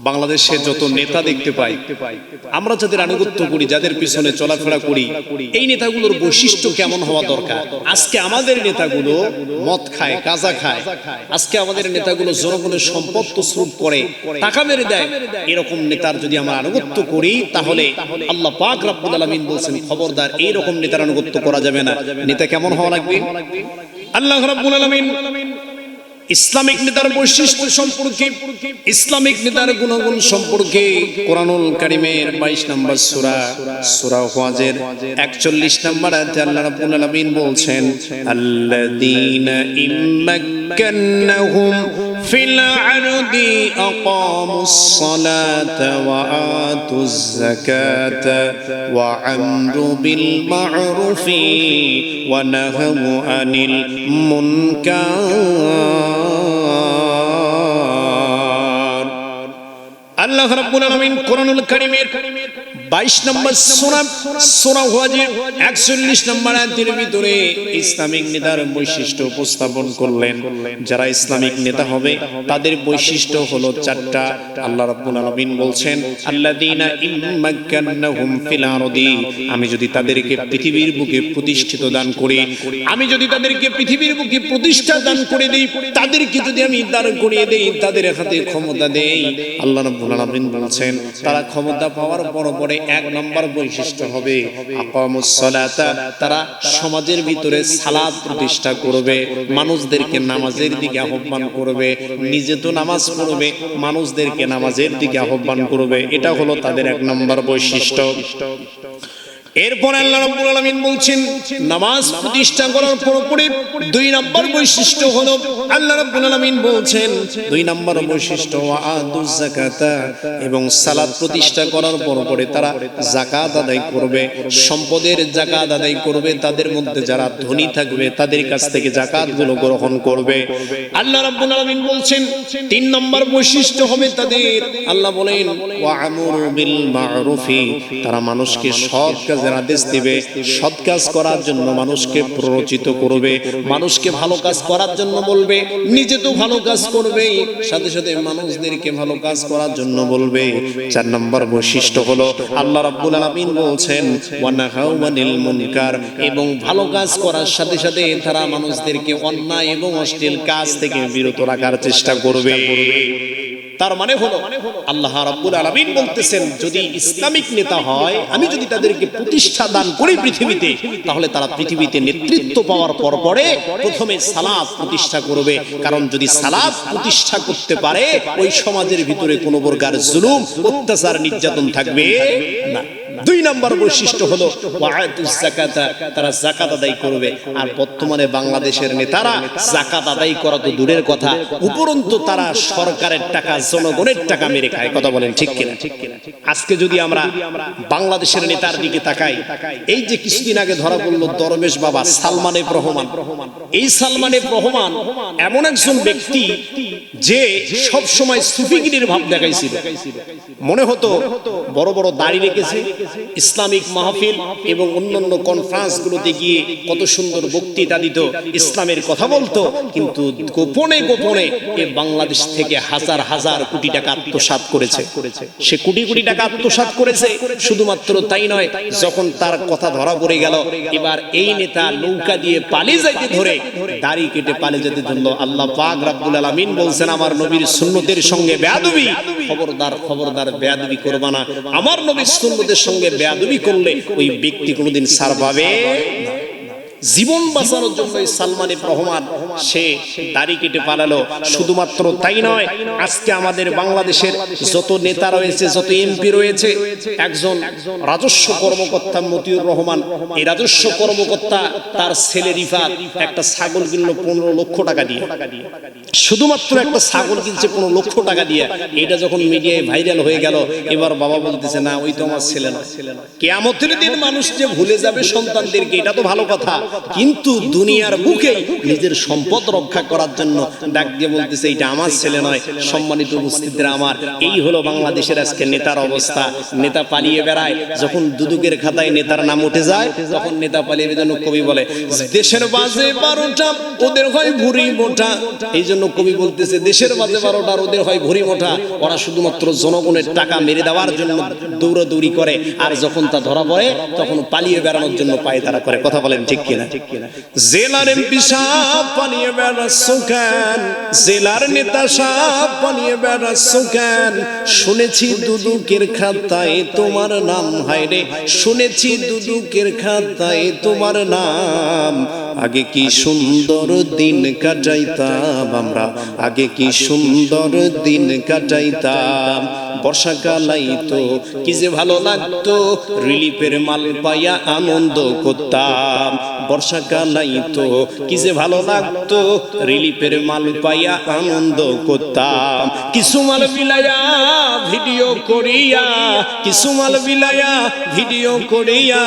বাংলাদেশে যত নেতা দেখতে পাই আমরা যাদের আনুগত্য করি যাদের পিছনে চলাফেরা করি এই নেতাগুলোর বৈশিষ্ট্য কেমন হওয়া দরকার? আজকে আমাদের নেতাগুলো মদ খায় গাঁজা খায় আজকে আমাদের নেতাগুলো জনগণের সম্পদ তসরুপ করে টাকা মেরে দেয়। এরকম নেতার যদি আমরা আনুগত্য করি তাহলে আল্লাহ পাক রাব্বুল আলামিন বলছেন খবরদার এই রকম নেতার আনুগত্য করা যাবে না। নেতা কেমন হওয়া লাগবে? আল্লাহ রাব্বুল আলামিন ইসলামিক নেতার বৈশিষ্ট্য সম্পর্কে, ইসলামিক নেতার গুণগুণ সম্পর্কে কোরআনুল কারিমের 22 নম্বর সুরা, সূরা ওয়াজের 41 নম্বর আয়াতে আল্লাহ রাব্বুল আলামিন বলছেন, আল্লাযীনা ইম্মাক্কান্নাহুম ফিল আরদি আকামুস সালাতা ওয়া আতুজ যাকাতা ওয়া আমরু বিল মা'রুফি ওয়া নাহাউ আনিল মুনকার. আল্লাহ রাব্বুল আলামিন কোরআনুল কারীমের 22 নম্বর সূরা সূরা ওয়াজের 41 নম্বর আয়াতের ভিতরে ইসলামিক নেতার বৈশিষ্ট্য উপস্থাপন করলেন। যারা ইসলামিক নেতা হবে তাদের বৈশিষ্ট্য হলো চারটা আল্লাহ রাব্বুল আলামিন বলছেন আল্লাযীনা ইম্মাক্কান্নাহুম ফিল আরদি আমি যদি তাদেরকে পৃথিবীর বুকে প্রতিষ্ঠিত দান করি আমি যদি তাদেরকে পৃথিবীর বুকে প্রতিষ্ঠা দান করে দেই তাদেরকে যদি আমি দান করিয়ে দেই তাদের হাতে ক্ষমতা দেই আল্লাহ রাব্বুল আলামিন বলছেন তারা ক্ষমতা পাওয়ার পর পরে এক নম্বর বৈশিষ্ট্য হবে তারা সমাজের ভিতরে সালাদ প্রতিষ্ঠা করবে, মানুষদেরকে নামাজের দিকে আহ্বান করবে, নিজে তো নামাজ পড়বে, মানুষদেরকে নামাজের দিকে আহ্বান করবে। এটা হলো তাদের এক নম্বর বৈশিষ্ট্য। এরপর আল্লাহ রাব্বুল আলামিন বলছেন, নামাজ প্রতিষ্ঠা করার পরপরে দুই নম্বর বৈশিষ্ট্য হলো, আল্লাহ রাব্বুল আলামিন বলছেন, দুই নম্বর বৈশিষ্ট্য আদুজ যাকাতা এবং সালাত প্রতিষ্ঠা করার পরপরে তারা যাকাত আদায় করবে, সম্পদের যাকাত আদায় করবে, তাদের মধ্যে যারা ধনী থাকবে তাদের কাছ থেকে যাকাতগুলো গ্রহণ করবে। আল্লাহ রাব্বুল আলামিন বলছেন, তিন নাম্বার বৈশিষ্ট্য হবে তাদের, আল্লাহ বলেন ওয়া আমরু বিল মা'রুফি, তারা মানুষকে সৎ কাজের আদেশ দিবে, সৎ কাজ করার জন্য মানুষকে প্ররোচিত করবে, মানুষকে ভালো কাজ করার জন্য বলবে নিজে তো ভালো কাজ করবে, সাথে সাথে মানুষদেরকে ভালো কাজ করার জন্য বলবে। চার নম্বর বৈশিষ্ট্য হলো, আল্লাহ রাব্বুল আলামিন বলছেন, ওয়া নাহাউ আনিল মুনকার এবং ভালো কাজ করার সাথে সাথে তারা মানুষদেরকে অন্যায় এবং অশ্লীল কাজ থেকে বিরত রাখার চেষ্টা করবে। তার মানে হলো, আল্লাহ রাব্বুল আলামিন বলতেছেন, যদি ইসলামিক নেতা হয়, আমি যদি তাদেরকে প্রতিষ্ঠা দান করি পৃথিবীতে, তাহলে তারা পৃথিবীতে নেতৃত্ব পাওয়ার পর পরে প্রথমে সালাত প্রতিষ্ঠা করবে। কারণ যদি সালাত প্রতিষ্ঠা করতে পারে, ওই সমাজের ভিতরে কোনো প্রকার জুলুম, অত্যাচার, নির্যাতন থাকবে না। দুই নম্বর বৈশিষ্ট্য হলো তারা যাকাত আদায় করবে। আর বর্তমানে বাংলাদেশের নেতারা যাকাত আদায় করা তো দূরের কথা। উপরন্তু তারা সরকারের টাকা জনগণের টাকা মেরে খায় কথা বলেন ঠিক কিনা? আজকে যদি আমরা বাংলাদেশের নেতার দিকে তাকাই এই যে কিছুদিন আগে ধরা পড়ল দরবেশ বাবা সালমানে রহমান এই সালমানে রহমান এমন একজন ব্যক্তি যে সব সময় সুফিগিরির ভাব দেখাইছিল। মনে হতো বড় বড় দাড়ি রেখেছে, ইসলামিক মাহফিল এবং অন্যান্য কনফারেন্স গুলোতে গিয়ে কত সুন্দর বক্তৃতা দিত, ইসলামের কথা বলতো, কিন্তু গোপনে গোপনে এ বাংলাদেশ থেকে হাজার হাজার কোটি টাকা আত্মসাৎ করেছে। সে কোটি কোটি টাকা আত্মসাৎ করেছে, শুধুমাত্র তাই নয়, যখন তার কথা ধরা পড়ে গেল, এবার এই নেতা নৌকা দিয়ে পালিয়ে যাইতে ধরে, দাড়ি কেটে পালিয়ে যেতে ধরলো। আল্লাহ পাক রাব্বুল আলামিন বলছেন, আমার নবীর সুন্নতের সঙ্গে বেয়াদবি। খবরদার খবরদার, বেয়াদবি করবা না। আমার নবী সুন্নতের সঙ্গে বেয়াদবি করলে ওই ব্যক্তি কোনোদিন সার পাবে না। জীবন বাঁচানোর জন্য সালমান রহমান সে দাড়ি কেটে পালালো শুধুমাত্র তাই নয়, আজকে আমাদের বাংলাদেশের যত নেতা রয়েছে, যত এমপি রয়েছে, একজন রাজস্ব কর্মকর্তা মতিউর রহমান, এই রাজস্ব কর্মকর্তা তার ছেলে রিফাত একটা ছাগল কিনলো পনেরো লক্ষ টাকা দিয়ে। শুধুমাত্র একটা ছাগল কিনছে পনেরো লক্ষ টাকা দিয়ে। এটা যখন মিডিয়ায় ভাইরাল হয়ে গেল, এবার বাবা বলতেছে, না, ওই তো আমার ছেলে না কেয়ামতের দিন মানুষ যে ভুলে যাবে সন্তানদেরকে, এটা তো ভালো কথা। কিন্তু দুনিয়ার বুকে নিজের সম্পদ রক্ষা করার জন্য ডাক দিয়ে বলতেছে এটা আমার ছেলে নয় সম্মানিত উপস্থিতিরা আমার। এই হলো বাংলাদেশের আজকে নেতার অবস্থা। নেতা পালিয়ে বেড়ায় যখন দুদুকের খাতায় নেতার নাম উঠে যায় তখন নেতা পালিয়ে বেরোনো কবি বলে। দেশের বাজে বারোটা ওদের হয় ভুরি মোটা। এই জন্য কবি বলতেছে দেশের বাজে বারোটা ওদের হয় ভুরি মোটা। ওরা শুধুমাত্র জনগণের টাকা মেরে দেওয়ার জন্য দৌড়াদৌড়ি করে আর যখন তা ধরা পড়ে তখন পালিয়ে বেড়ানোর জন্য পায়ে তারা করে। কথা বলেন ঠিক কিনা? জেলার এমপি সাহেব পালিয়ে বেড়াচ্ছ কেন জেলার নেতা সাহেব পালিয়ে বেড়াচ্ছ কেন শুনেছি দুদুকের খাতায় তোমার নাম হায়রে শুনেছি দুদুকের খাতায় তোমার নাম। আগে কি সুন্দর দিন কাটাইতাম আমরা, আগে কি সুন্দর দিন কাটাইতাম। বর্ষাকালাই তো, কি যে ভালো লাগতো। রিলিফের মাল পাইয়া আনন্দ করতাম। বর্ষাকালাই তো, কি যে ভালো লাগতো। রিলিফের মাল পাইয়া আনন্দ করতাম। কিছু মাল বিলাইয়া ভিডিও করিয়া, কিছু মাল বিলাইয়া ভিডিও করিয়া,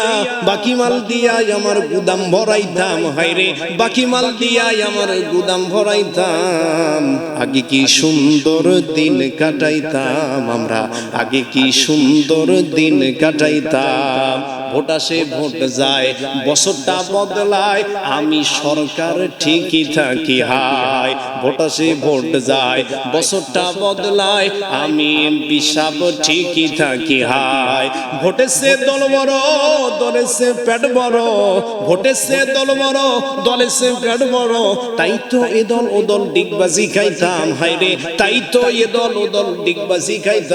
বাকি মাল দিয়া আমার গুদাম ভরাইতাম। হাইরে বাকি মাল দিয়া আমার গুদাম ভরাইতাম। আগে কি সুন্দর দিন কাটাইতাম। আমরা আগে কি সুন্দর দিন কাটাইতাম? ভোট আসে, ভোট যায়, বছরটা বদলায়, আমি সরকার ঠিকই থাকি, হাই। ভোট আসে, ভোট যায়, বছরটা বদলায়, আমি বিশাব ঠিকই থাকি, হাই। ভোটে সে দল বড় দলে সে পেট বড়। ভোটে সে দল বড় দলে সে পেট বড়। তাই তো এ দল ও দল ডিগবাজি খাইতাম হাই রে তাই তো এ দল ও দল ডিগবাজি খাইতাম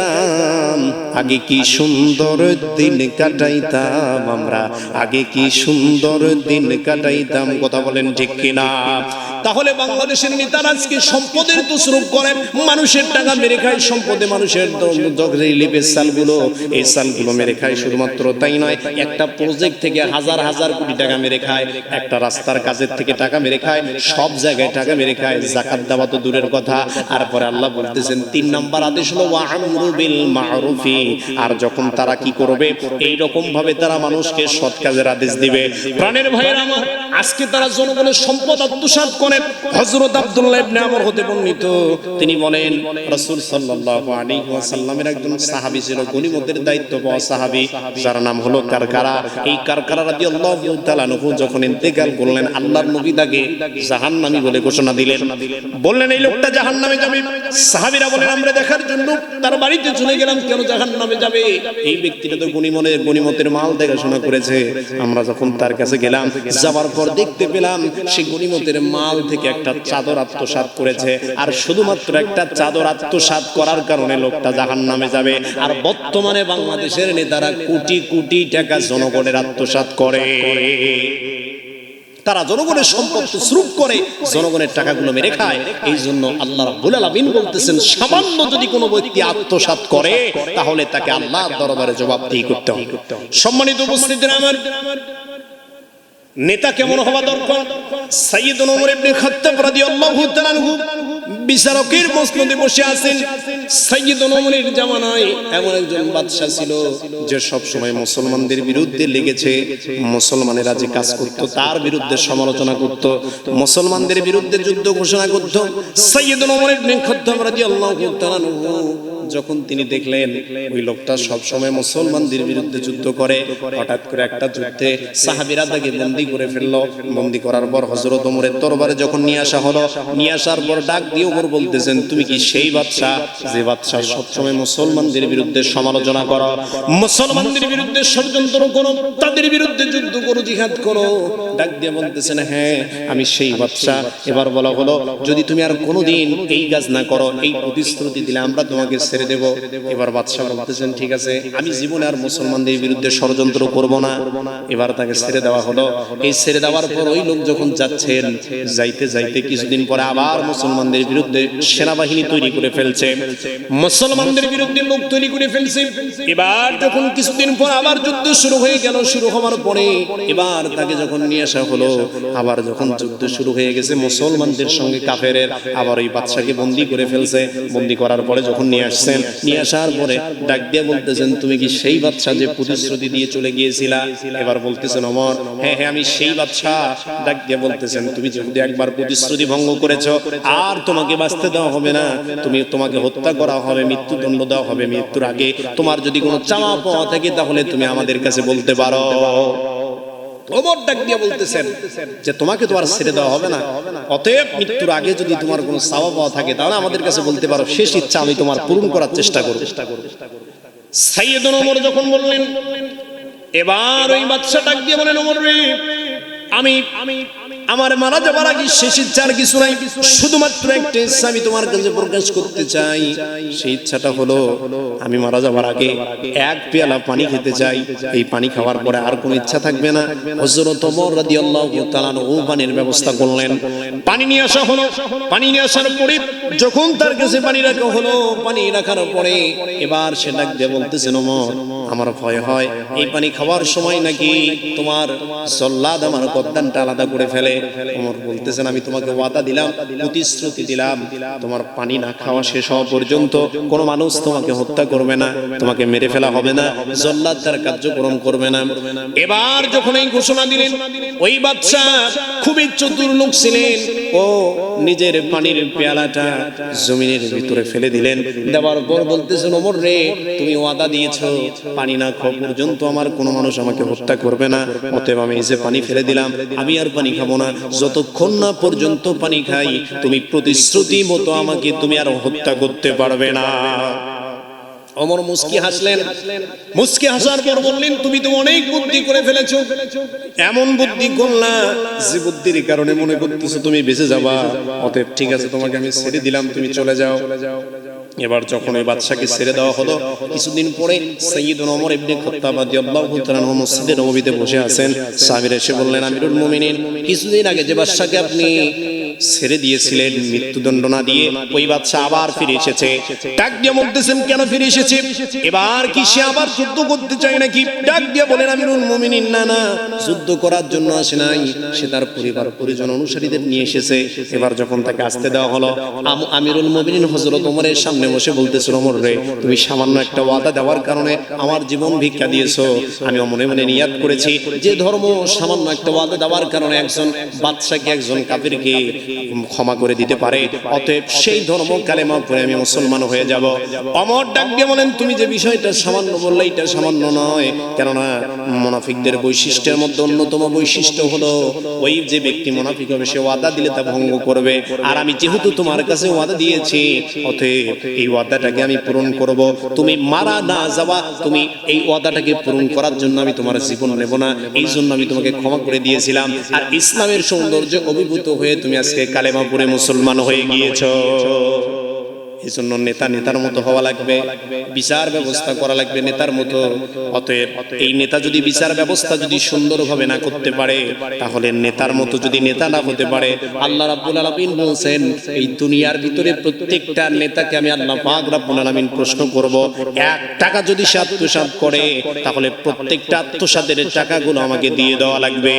আগে কি সুন্দর দিন কাটাইতাম আমরা? আগে কি সুন্দর দিন কাটাইতাম? কথা বলেন ঠিক কিনা? তাহলে বাংলাদেশের নেতারা আজকে সম্পদের তসরুপ করেন, মানুষের টাকা মেরে খায়, সম্পদে মানুষের লিপের সালগুলো, এই সালগুলো মেরে খায়, শুধুমাত্র তাই নয়, একটা প্রজেক্ট থেকে হাজার হাজার কোটি টাকা মেরে খায়, একটা রাস্তার কাজের থেকে টাকা মেরে খায়, সব জায়গায় টাকা মেরে খায়, জাকাত দেওয়া তো দূরের কথা আর পরে আল্লাহ বলতেছেন, তিন নাম্বার আদেশ হলো ওয়া বিল মারুফি আর যখন তারা কি করবে এই রকম ভাবে তারা মানুষকে সৎ কাজের আদেশ দিবে। প্রাণের ভাইয়ের আমার, আজকে তারা জনগণের সম্পদ আত্মসাৎ করেন হযরত আব্দুল্লাহ ইবনে আমর হতে বর্ণিত। তিনি বলেন, রাসূল সাল্লাল্লাহু আলাইহি ওয়াসাল্লামের একজন সাহাবী ছিল গনিমতের দায়িত্ব পাওয়া সাহাবী, যার নাম হলো কারকারা। এই কারকারা রাদিয়াল্লাহু তাআলা আনহু যখন ইন্তেকাল করলেন, আল্লাহর নবী তাকে জাহান্নামী বলে ঘোষণা দিলেন। বললেন, এই লোকটা জাহান্নামে যাবে। সাহাবীরা বলেন, আমরা দেখার জন্য তার বাড়িতে চলে গেলাম, কেন জাহান্নামে যাবে? এই ব্যক্তিটা তো গনিমতের মাল দেখাশোনা করেছে। আমরা যখন তার কাছে গেলাম, যাওয়ার পর দেখতে পেলাম, সে গনিমতের মাল থেকে একটা চাদর আত্মসাৎ করেছে। আর শুধুমাত্র একটা চাদর আত্মসাৎ করার কারণে লোকটা জাহান নামে যাবে। আর বর্তমানে বাংলাদেশের নেতারা কোটি কোটি টাকা জনগণের আত্মসাৎ করে। তারা জনগণের সম্পদ শ্রুপ করে, জনগণের টাকাগুলো মেরে খায়। এই জন্য আল্লাহ রাব্বুল আলামিন বলতেছেন, সামান্য যদি কোনো ব্যক্তি আত্মসাৎ করে, তাহলে তাকে আল্লাহর দরবারে জবাবদিহি করতে হবে। সম্মানিত উপস্থিতিরা আমার নেতা কেমন হওয়া দরকার? সাইয়্যিদ ওমর ইবনে খাত্তাব রাদিয়াল্লাহু বিচারকের মসনদে বসে আছেন। সাইয়্যিদ ওমরের জামানায় এমন একজন বাদশা ছিল যে সব সময় মুসলমানদের বিরুদ্ধে লেগেছে। মুসলমানেরা যে কাজ করত, তার বিরুদ্ধে সমালোচনা করত, মুসলমানদের বিরুদ্ধে যুদ্ধ ঘোষণা করত। সাইয়্যিদ ওমর ইবনে খাত্তাব রাদিয়াল্লাহু যখন তিনি দেখলেন, ওই লোকটা সব সময় মুসলমানদের বিরুদ্ধে যুদ্ধ করে, হঠাৎ করে একটা যুদ্ধে সাহাবীরা তাকে বন্দী করে ফেলল। বন্দী করার পর হযরত ওমরের দরবারে যখন নিয়ে আসা হলো, নিয়ে আসার পর ডাক দিয়ে ওমর বলতেছেন, তুমি কি সেই বাদশা যে বাদশা সব সময় মুসলমানদের বিরুদ্ধে সমালোচনা করো, মুসলমানদের বিরুদ্ধে ষড়যন্ত্র করো, তাদের বিরুদ্ধে যুদ্ধ করো, জিহাদ করো। ডাক দিয়ে বলতেছেন হ্যাঁ আমি সেই বাদশা এবার বলা হলো, যদি তুমি আর কোনোদিন এই কাজ না করো, এই প্রতিশ্রুতি দিলে আমরা তোমাকে ছেড়ে দেব। এবার বাদশাহ বলতেছেন, ঠিক আছে, আমি জীবনে আর মুসলমানদের বিরুদ্ধে ষড়যন্ত্র করব না। এবার তাকে ছেড়ে দেওয়া হলো। এই ছেড়ে দেওয়ার পর ওই লোক যখন যাচ্ছেন, যাইতে যাইতে কিছুদিন পরে আবার মুসলমানদের বিরুদ্ধে সেনাবাহিনী তৈরি করে ফেলছে। মুসলমানদের বিরুদ্ধে লোক তৈরি করে ফেলছে। এবার যখন কিছুদিন পর আবার যুদ্ধ শুরু হয়ে গেল, শুরু হওয়ার পরে এবার তাকে যখন নিয়ে আসা হলো, আবার যখন যুদ্ধ শুরু হয়ে গেছে, মুসলমানদের সঙ্গে কাফেরের আবার ওই বাদশাকে বন্দি করে ফেলছে। বন্দি করার পরে যখন নিয়ে আসছে আসছেন নিয়ে আসার পরে ডাক দিয়ে বলতেছেন, তুমি কি সেই বাচ্চা যে প্রতিশ্রুতি দিয়ে চলে গিয়েছিলা? এবার বলতেছেন, অমর হ্যাঁ হ্যাঁ আমি সেই বাচ্চা ডাক দিয়ে বলতেছেন, তুমি যদি একবার প্রতিশ্রুতি ভঙ্গ করেছ, আর তোমাকে বাঁচতে দেওয়া হবে না। তুমি, তোমাকে হত্যা করা হবে, মৃত্যুদণ্ড দেওয়া হবে মৃত্যুর আগে। তোমার যদি কোনো চাওয়া পাওয়া থাকে, তাহলে তুমি আমাদের কাছে বলতে পারো। ওমর ডাক দিয়ে বলতেছেন যে, তোমাকে তো আর ছেড়ে দেওয়া হবে না। অতএব মৃত্যুর আগে যদি তোমার কোনো সাওয়া পাওয়া থাকে, তাহলে আমাদের কাছে বলতে পারো, শেষ ইচ্ছা আমি তোমার পূরণ করার চেষ্টা করব। সাইয়েদুন ওমর যখন বললেন, এবার ওই বাচ্চা ডাক দিয়ে বলেন, ওমর রে আমি আমি আমার মারা যাবার আগে শেষ ইচ্ছা আর কিছু নাই, শুধুমাত্র একটা ইচ্ছা আমি তোমার কাছে প্রকাশ করতে চাই। সেই ইচ্ছাটা হলো, আমি মারা যাবার আগে এক পেয়ালা পানি খেতে চাই। এই পানি খাওয়ার পরে আর কোনো ইচ্ছা থাকবে না। হযরত ওমর রাদিয়াল্লাহু তাআলা ও পানির ব্যবস্থা করলেন। পানি নিয়ে আসা হলো। পানি নিয়ে আসার পরে যখন তার কাছে পানি রাখা হলো, পানি রাখার পরে এবার সে ডাক দিয়ে বলতেছেন, ওমর, আমার ভয় হয়। এই পানি খাওয়ার সময় নাকি তোমার জল্লাদ আমার গদ্দানটা আলাদা করে ফেলে? ওমর বলতেছেন, আমি তোমাকে ওয়াদা দিলাম, প্রতিশ্রুতি দিলাম। তোমার পানি না খাওয়া শেষ হওয়া পর্যন্ত মানুষ তোমাকে হত্যা করবে না, তোমাকে মেরে ফেলা হবে না, জল্লাদ তার কার্যক্রম করবে না। এবার যখন এই ঘোষণা দিলেন, ওই বাচ্চা খুবই চতুর লোক ছিলেন ও নিজের পানির পেয়ালাটা জমিনের ভিতরে ফেলে দিলেন। দেওয়ার পর বলতেছেন, ওমর রে, তুমি ওয়াদা দিয়েছ, পানি না খাওয়া পর্যন্ত আমার কোনো মানুষ আমাকে হত্যা করবে না, অতএব আমি যে পানি ফেলে দিলাম, আমি আর পানি খাব না। যতক্ষণ না পর্যন্ত পানি খাই, তুমি প্রতিশ্রুতি মতো আমাকে তুমি আর হত্যা করতে পারবে না। অমর মুস্কি হাসলেন। মুস্কি হাসার পর বললেন, তুমি তো অনেক বুদ্ধি করে ফেলেছো। এমন বুদ্ধি করলা যে বুদ্ধির কারণে মনে করতেছো তুমি বেঁচে যাবা। অতএব ঠিক আছে, তোমাকে আমি ছেড়ে দিলাম, তুমি চলে যাও। এবার যখন ওই বাদশাকে ছেড়ে দেওয়া হলো, কিছুদিন পরে সৈয়দ ওমর ইবনে খাত্তাব রাদিয়াল্লাহু তাআলা মসজিদে নববীতে বসে আছেন। সাহাবীরা এসে বললেন, আমিরুল মুমিনিন, কিছুদিন আগে যে বাদশাকে আপনি ছেড়ে দিয়েছিলেন মৃত্যুদণ্ড না দিয়ে ওই বাদশা আবার ফিরে এসেছে। ডাক দিয়ে বলতেছেন, কেন ফিরে এসেছে? এবার কি সে আবার যুদ্ধ করতে চায় নাকি? ডাক দিয়ে বলেন, আমিরুল মুমিনিন, না না, যুদ্ধ করার জন্য আসে নাই। সে তার পরিবার পরিজন অনুসারীদের নিয়ে এসেছে। এবার যখন তাকে আসতে দেওয়া হলো আমিরুল মুমিনিন হযরত ওমরের সামনে বসে বলতেছিল, ওমর রে, তুমি সামান্য একটা ওয়াদা দেওয়ার কারণে আমার জীবন ভিক্ষা দিয়েছ। আমি মনে মনে নিয়াত করেছি, যে ধর্ম সামান্য একটা ওয়াদা দেওয়ার কারণে একজন বাদশাকে একজন কাফিরকে ক্ষমা করে দিতে পারে। অতএব সেই ধর্ম কালেমা পড়ে আমি মুসলমান হয়ে যাব। অমর ডাক দিয়ে বলেন তুমি যে বিষয়টা সামান্য বললে এটা সামান্য নয়। কেননা মুনাফিকদের বৈশিষ্ট্যের মধ্যে অন্যতম বৈশিষ্ট্য হলো ওই যে ব্যক্তি মুনাফিক হবে সে ওয়াদা দিলে তা ভঙ্গ করবে। আর আমি যেহেতু তোমার কাছে ওয়াদা দিয়েছি অতএব এই ওয়াদাটাকে আমি পূরণ করব। তুমি মারা না যাওয়া তুমি এই ওয়াদাটাকে পূরণ করার জন্য আমি তোমার জীবন নেব না। এই জন্য আমি তোমাকে ক্ষমা করে দিয়েছিলাম। আর ইসলামের সৌন্দর্য অভিভূত হয়ে তুমি আজকে কালেমা পড়ে মুসলমান হয়ে গিয়েছো। এই জন্য নেতা নেতার মতো হওয়া লাগবে, বিচার ব্যবস্থা করা লাগবে নেতার মতো। অতএব এই নেতা যদি বিচার ব্যবস্থা যদি সুন্দরভাবে না করতে পারে, তাহলে নেতার মতো যদি নেতা না হতে পারে, আল্লাহ রাব্বুল আলামিন বলছেন, এই দুনিয়ার ভিতরে প্রত্যেকটা নেতাকে আমি আল্লাহ পাক রাব্বুল আলামিন প্রশ্ন করব, এক টাকা যদি সে আত্মসাৎ করে, তাহলে প্রত্যেকটা আত্মসাতের টাকাগুলো আমাকে দিয়ে দেওয়া লাগবে।